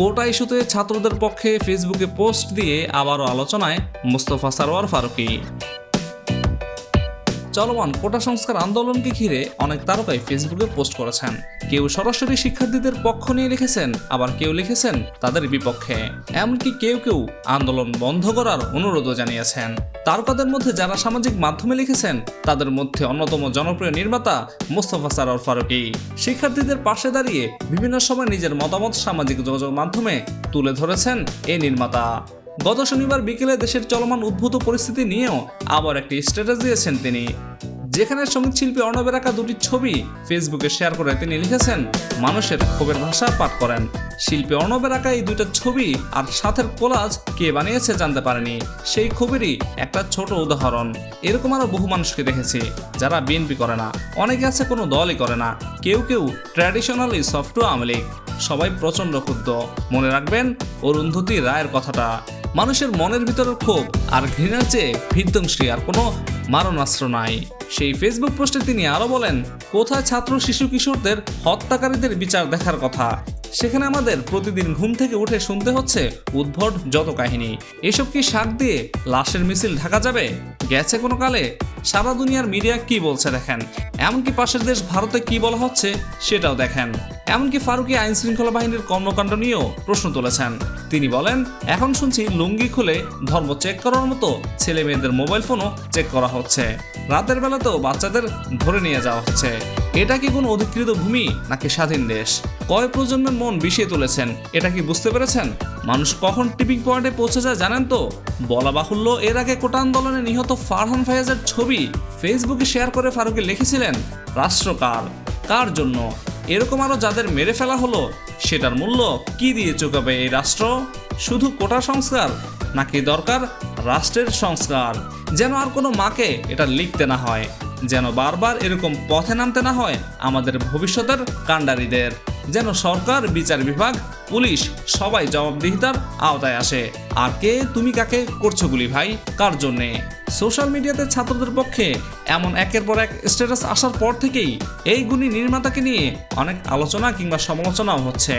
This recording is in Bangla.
কোটা ইস্যুতে ছাত্রদের পক্ষে ফেসবুকে পোস্ট দিয়ে আবারও আলোচনায় মুস্তফা সারোয়ার ফারুকি। চলমান কোটা সংস্কার আন্দোলনকে ঘিরে অনেক তারকাই ফেসবুকে পোস্ট করেছেন। কেউ সরাসরি শিক্ষার্থীদের পক্ষ নিয়ে লিখেছেন, আবার কেউ লিখেছেন তাদের বিপক্ষে। এমনকি কেউ কেউ আন্দোলন বন্ধ করার অনুরোধও জানিয়েছেন। তারকাদের মধ্যে যারা সামাজিক মাধ্যমে লিখেছেন, তাদের মধ্যে অন্যতম জনপ্রিয় নির্মাতা মোস্তফা সারোয়ার ফারুকি। শিক্ষার্থীদের পাশে দাঁড়িয়ে বিভিন্ন সময় নিজের মতামত সামাজিক যোগাযোগ মাধ্যমে তুলে ধরেছেন এই নির্মাতা। গত শনিবার বিকেলে দেশের চলমান উদ্ভূত পরিস্থিতি নিয়েও আবার একটি স্ট্যাটাস দিয়েছেন তিনি। যেখানে সংগীত শিল্পী অর্ণবের আঁকা দুটি ছবি ফেসবুকে শেয়ার করে তিনি লিখেছেন, মানুষের ক্ষোভের ভাষা পাঠ করেন। শিল্পী অর্ণবের আঁকা এই দুইটা ছবি আর সাথের কোলাজ কে বানিয়েছে জানতে পারেনি। সেই ক্ষোভেরই একটা ছোট উদাহরণ। এরকম আরও বহু মানুষকে দেখেছি, যারা বিএনপি করে না। অনেকে আছে কোনো দলই করে না। কেউ কেউ ট্র্যাডিশনালি সফটওয়্যার আমলিক সবাই প্রচণ্ড ক্ষুব্ধ। মনে রাখবেন, অরুন্ধতী রায়ের কথাটা। মানুষের মনের ভিতরের ক্ষোভ আর ঘৃণার চেয়ে বিধ্বংসী আর কোনো মারণাস্ত্র নাই। সেই ফেসবুক পোস্টে তিনি আরও বলেন, কোথায় ছাত্র, শিশু, কিশোরদের হত্যাকারীদের বিচার দেখার কথা? সেখানে আমাদের প্রতিদিন ঘুম থেকে উঠে শুনতে হচ্ছে উদ্ভট যত কাহিনী। এসব কি শাক দিয়ে লাশের মিছিল ঢাকা যাবে? গেছে কোনো কালে? সারা দুনিয়ার মিডিয়া কি বলছে দেখেন। এমনকি পাশের দেশ ভারতে কি বলা হচ্ছে সেটাও দেখেন। এমনকি ফারুকি আইন শৃঙ্খলা বাহিনীর কর্মকাণ্ড নিয়েও প্রশ্ন তুলেছেন। তিনি বলেন, এখন শুনছি লুঙ্গি খুলে ধর্ম চেক করার মতো ছেলে মেয়েদের মোবাইল ফোনও চেক করা হচ্ছে। রাতের বেলাতেও বাচ্চাদের ধরে নিয়ে যাওয়া হচ্ছে। এটা কি কোনো অধিকৃত ভূমি নাকি স্বাধীন দেশ? কয় প্রজন্মের মন বিষিয়ে তুলেছেন, এটা কি বুঝতে পেরেছেন? মানুষ কখন টিপিং পয়েন্টে পৌঁছে যায় জানেন তো? বলা বাহুল্য, এর আগে কোটা আন্দোলনে নিহত ফারহান ফায়াজের ছবি ফেসবুকে শেয়ার করে ফারুকি লিখেছিলেন, রাষ্ট্র কার? কার জন্য? এরকম আরও যাদের মেরে ফেলা হলো, সেটার মূল্য কি দিয়ে চুকাবে এই রাষ্ট্র? শুধু কোটা সংস্কার নাকি দরকার রাষ্ট্রের সংস্কার? যেন আর কোনো মাকে এটা লিখতে না হয়, যেন বারবার এরকম পথে নামতে না হয় আমাদের ভবিষ্যতের কাণ্ডারীদের, যেন সরকার বিচার বিভাগ পুলিশ সবাই জবাবদিহিতার আওতায় আসে। আর কে তুমি কাকে করছ গুলি ভাই? কার জন্যে? সোশ্যাল মিডিয়াতে ছাত্রদের পক্ষে এমন একের পর এক স্ট্যাটাস আসার পর থেকেই এই গুণী নির্মাতাকে নিয়ে অনেক আলোচনা কিংবা সমালোচনাও হচ্ছে।